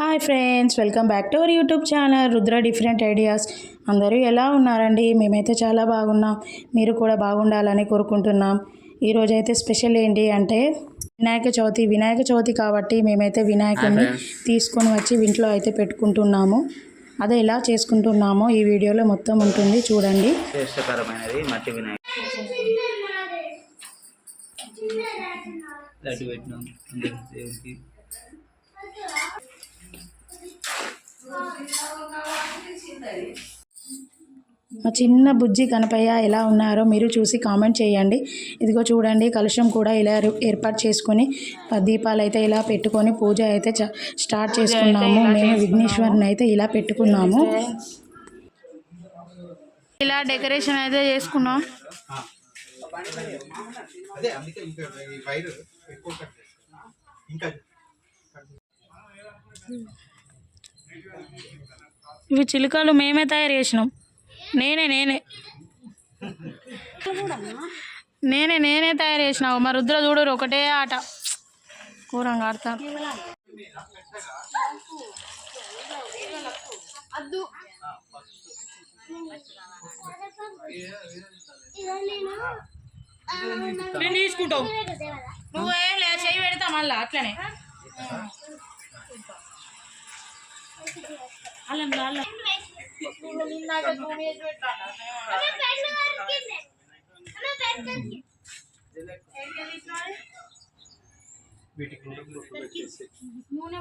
Hi friends welcome back to our YouTube channel Rudra different ideas. అందరూ ఎలా ఉన్నారండి? మేమైతే చాలా బాగున్నాం. మీరు కూడా బాగుండాలని కోరుకుంటున్నాం. ఈరోజు అయితే స్పెషల్ ఏంటి అంటే వినాయక చవితి వినాయక చవితి కాబట్టి మేమైతే వినాయకుడిని తీసుకొని వచ్చి ఇంట్లో అయితే పెట్టుకుంటున్నాము. అదే ఎలా చేసుకుంటున్నామో ఈ వీడియోలో మొత్తం ఉంటుంది. చూడండి. శ్రేష్టకరమైనది మట్టి వినాయక లడ్డు పెట్టినాం. దేవునికి మా చిన్న బుజ్జి కనపయ్య ఎలా ఉన్నారో మీరు చూసి కామెంట్ చేయండి. ఇదిగో చూడండి కలుషం కూడా ఇలా ఏర్- ఏర్పాటు చేసుకొని దీపాలు అయితే ఇలా పెట్టుకొని పూజ అయితే చ- స్టార్ట్ చేసుకున్నాము. మేము విఘ్నేశ్వరుని అయితే ఇలా పెట్టుకున్నాము. ఇలా డెకరేషన్ అయితే చేసుకున్నాం. అదే అందుకే ఇంకా ఇవి చిలుకలు మేమే తయారు చేసినాం. నేనే నేనే. నేనే నేనే తయారు చేసినావు మా రుద్ర చూడరు ఒకటే ఆట. కూరంగా ఆడతారు. నేను తీసుకుంటావు నువ్వేం లే చెయ్యి పెడతా మళ్ళా అట్లనే. అల్లం అల్లం వీటికి నూనె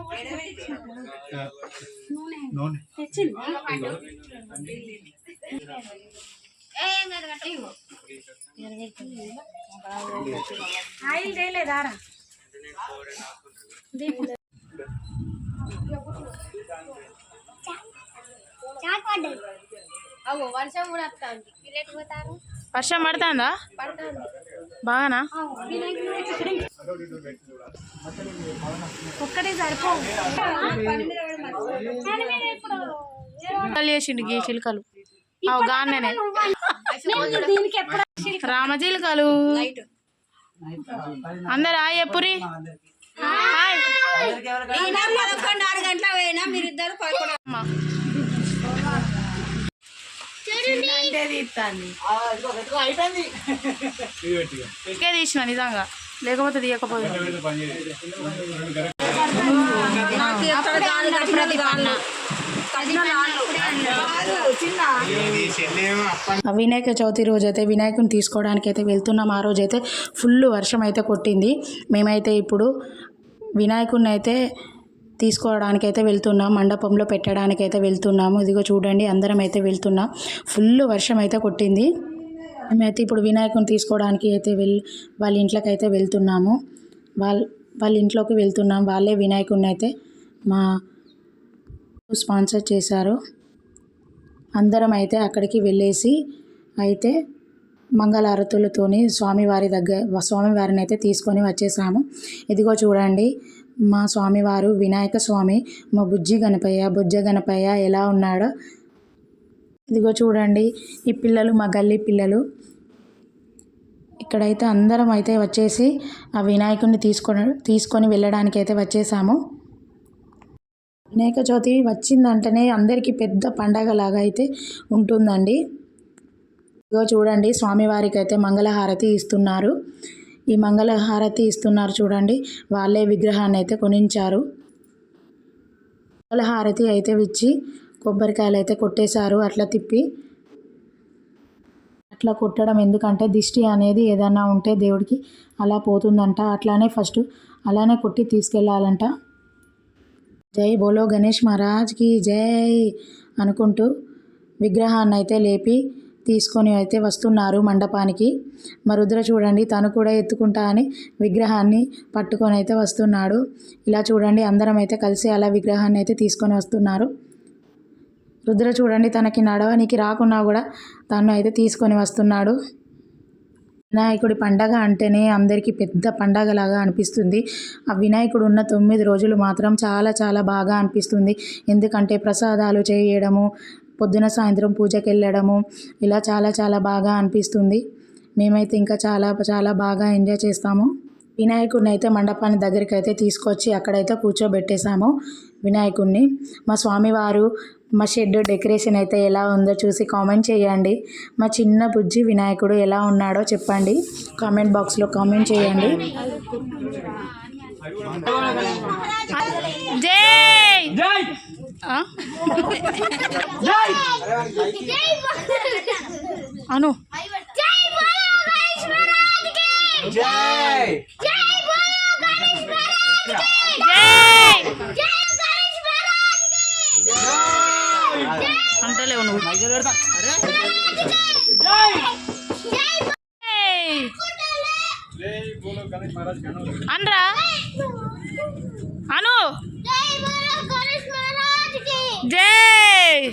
ఆయిల్ చేయలేదారా అవు వర్షం కూడా వస్తుంది. మీరు పోతారు. వర్షం పడుతుందా? బాగానా? ఒక్కటే సరిపో. చేసిండు గీ చిలుకలు. అవు గానే దీనికి ఎప్పుడు రామ చిలుకలు. అందరు హాయ్ ఎప్పురి పదకొండు గంటల పోయినా మీరిద్దరు పదకొండు అమ్మా. ఇకే తీసిన నిజంగా. లేకపోతే తీయకపోతే. వినాయక చవితి రోజు అయితే వినాయకుని తీసుకోవడానికి అయితే వెళ్తున్నాం. ఆ రోజు అయితే ఫుల్ వర్షం అయితే కొట్టింది. మేమైతే ఇప్పుడు వినాయకుడిని అయితే తీసుకోవడానికి అయితే వెళ్తున్నాం మండపంలో పెట్టడానికి అయితే వెళ్తున్నాము. ఇదిగో చూడండి అందరం అయితే వెళ్తున్నాం. ఫుల్ వర్షం అయితే కొట్టింది. మేమైతే ఇప్పుడు వినాయకుని తీసుకోవడానికి అయితే వెళ్ళి వాళ్ళ ఇంట్లోకి అయితే వెళ్తున్నాము. వాళ్ళ వాళ్ళ ఇంట్లోకి వెళ్తున్నాం. వాళ్ళే వినాయకుడిని అయితే మా స్పాన్సర్ చేశారు. అందరం అయితే అక్కడికి వెళ్ళేసి అయితే మంగళారతులతోని స్వామివారి దగ్గర స్వామివారిని అయితే తీసుకొని వచ్చేసాము. ఇదిగో చూడండి మా స్వామివారు వినాయక స్వామి మా బుజ్జి గణపయ్య బుజ్జ గణపయ్య ఎలా ఉన్నాడో. ఇదిగో చూడండి ఈ పిల్లలు మా గల్లీ పిల్లలు. ఇక్కడైతే అందరం అయితే వచ్చేసి ఆ వినాయకుడిని తీసుకొని తీసుకొని వెళ్ళడానికి అయితే వచ్చేసాము. వినాయక చవితి వచ్చిందంటేనే అందరికీ పెద్ద పండగలాగా అయితే ఉంటుందండి. ఇదిగో చూడండి స్వామివారికి అయితే మంగళహారతి ఇస్తున్నారు. ఈ మంగళహారతి ఇస్తున్నారు చూడండి వాళ్ళే విగ్రహాన్ని అయితే కొనించారు. మంగళహారతి అయితే విచ్చి కొబ్బరికాయలు అయితే కొట్టేశారు అట్లా తిప్పి. అట్లా కొట్టడం ఎందుకంటే దిష్టి అనేది ఏదైనా ఉంటే దేవుడికి అలా పోతుందంట అట్లానే ఫస్ట్ అలానే కొట్టి తీసుకెళ్ళాలంట జై బోలో గణేష్ మహారాజ్కి జై అనుకుంటూ విగ్రహాన్ని అయితే లేపి తీసుకొని అయితే వస్తున్నారు మండపానికి. మా రుద్ర చూడండి తను కూడా ఎత్తుకుంటా అని విగ్రహాన్ని పట్టుకొని అయితే వస్తున్నాడు. ఇలా చూడండి అందరం అయితే కలిసి అలా విగ్రహాన్ని అయితే తీసుకొని వస్తున్నారు. రుద్ర చూడండి తనకి నడవనికి రాకున్నా కూడా తను అయితే తీసుకొని వస్తున్నాడు. వినాయకుడి పండగ అంటేనే అందరికీ పెద్ద పండగలాగా అనిపిస్తుంది. ఆ వినాయకుడు ఉన్న తొమ్మిది రోజులు మాత్రం చాలా చాలా బాగా అనిపిస్తుంది. ఎందుకంటే ప్రసాదాలు చేయడము పొద్దున సాయంత్రం పూజకి వెళ్ళడము ఇలా చాలా చాలా బాగా అనిపిస్తుంది మేమైతే ఇంకా చాలా చాలా బాగా ఎంజాయ్ చేస్తాము వినాయకుడిని అయితే మండపాన్ని దగ్గరికి అయితే తీసుకొచ్చి అక్కడైతే కూర్చోబెట్టేశాము వినాయకుడిని మా స్వామివారు మా షెడ్ డెకరేషన్ అయితే ఎలా ఉందో చూసి కామెంట్ చేయండి మా చిన్న బుజ్జి వినాయకుడు ఎలా ఉన్నాడో చెప్పండి కామెంట్ బాక్స్లో కామెంట్ చేయండి అను. అంటలేవు నువ్వు. ఏయ్! అనరా. అను. జై!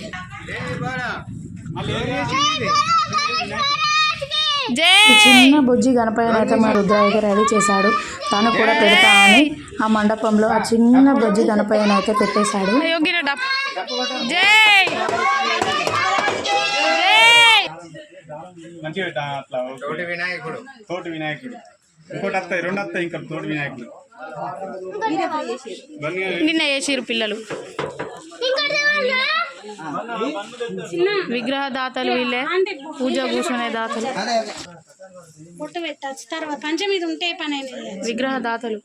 జై! చిన్న బుజ్జి గణపయ్య అయితే మా రుద్రయ్య రెడీ చేశాడు. తను కూడా పెడతా అని ఆ మండపంలో ఆ చిన్న బుజ్జి గణపయ్యను అయితే పెట్టేశాడు జై! జై! మంచిగా పెట్టా అట్లా తోటి వినాయకుడు. తోటి వినాయకుడు. ఇంకోటి వస్తాయి రెండు వస్తాయి ఇంకా తోటి వినాయకుడు. ఇవన్నీ నిన్న వేసిరు పిల్లలు. విగ్రహ దాతలు వీళ్ళే పూజ కూర్చునే దాతలు. పొట్టు పెట్టచ్చు. తర్వాత పంచమీద ఉంటే పని అయినది. విగ్రహ దాతలు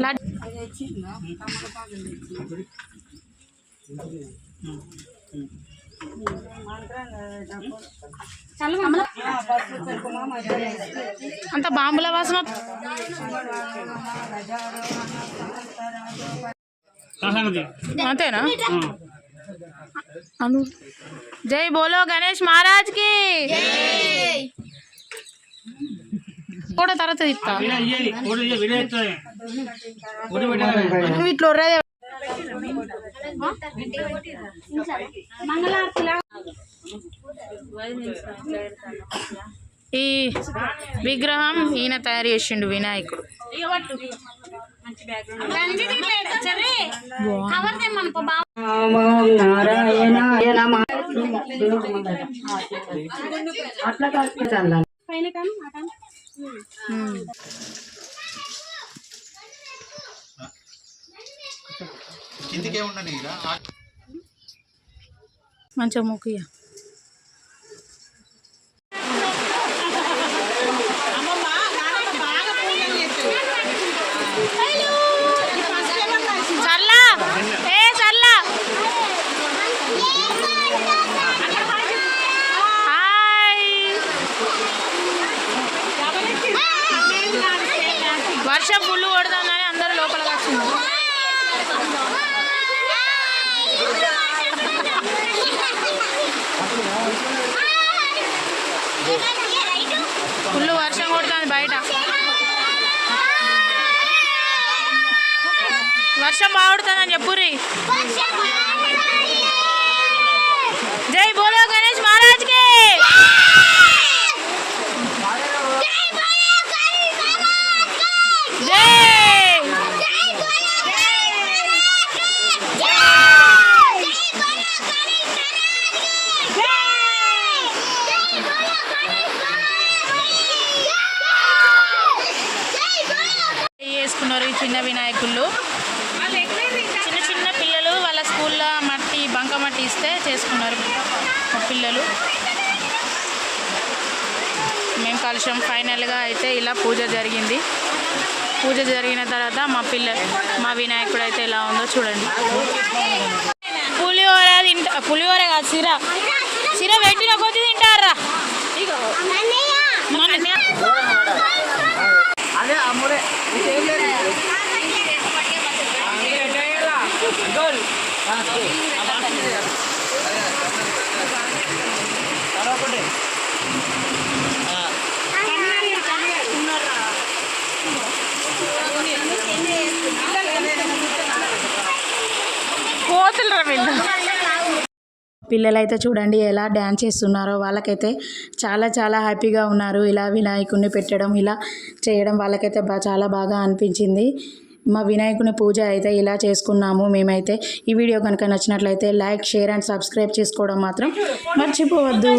లడ్- అంత బాంబుల వాసన. అంతేనా? జై బోలో గణేష్ మహారాజ్కి కూడా తర్వాత ఇట్లా ఒర్రేదే. ఈ విగ్రహం ఈయన తయారు చేసిండు వినాయకుడు. పైన కాను, ఉండని ఇక మంచిగా మొక్కుయ్య చల్లా ఏ చల్లా హాయ్ వర్షం ఫుల్ కొడుతుందని అందరూ లోపలికి వచ్చింది ఫుల్ వర్షం కొడుతుంది బయట. వర్షం బాగుడుతుందని చెప్పుర్రి జై బోలో గణేష్ మహారాజ్కి జై వేసుకున్నారు ఈ చిన్న వినాయకుళ్ళు చిన్న చిన్న పిల్లలు వాళ్ళ స్కూల్లో మట్టి బంక మట్టి ఇస్తే చేసుకున్నారు మా పిల్లలు. మేము కలిసాం. ఫైనల్గా అయితే ఇలా పూజ జరిగింది. పూజ జరిగిన తర్వాత మా పిల్ల మా వినాయకుడు అయితే ఎలా ఉందో చూడండి. పులిహోర తింటా పులిహోర కాదు సిర. సిర పెట్టిన కొద్ది తింటారా? మన- కోతులు రా వీళ్ళు పిల్లలైతే చూడండి ఎలా డ్యాన్స్ చేస్తున్నారో వాళ్ళకైతే చాలా చాలా హ్యాపీగా ఉన్నారు. ఇలా వినాయకుడిని పెట్టడం ఇలా చేయడం వాళ్ళకైతే బా చాలా బాగా అనిపించింది. మా వినాయకుని పూజ అయితే ఇలా చేసుకున్నాము మేమైతే. ఈ వీడియో కనుక నచ్చినట్లయితే లైక్ షేర్ అండ్ సబ్స్క్రైబ్ చేసుకోవడం మాత్రం మర్చిపోవద్దు.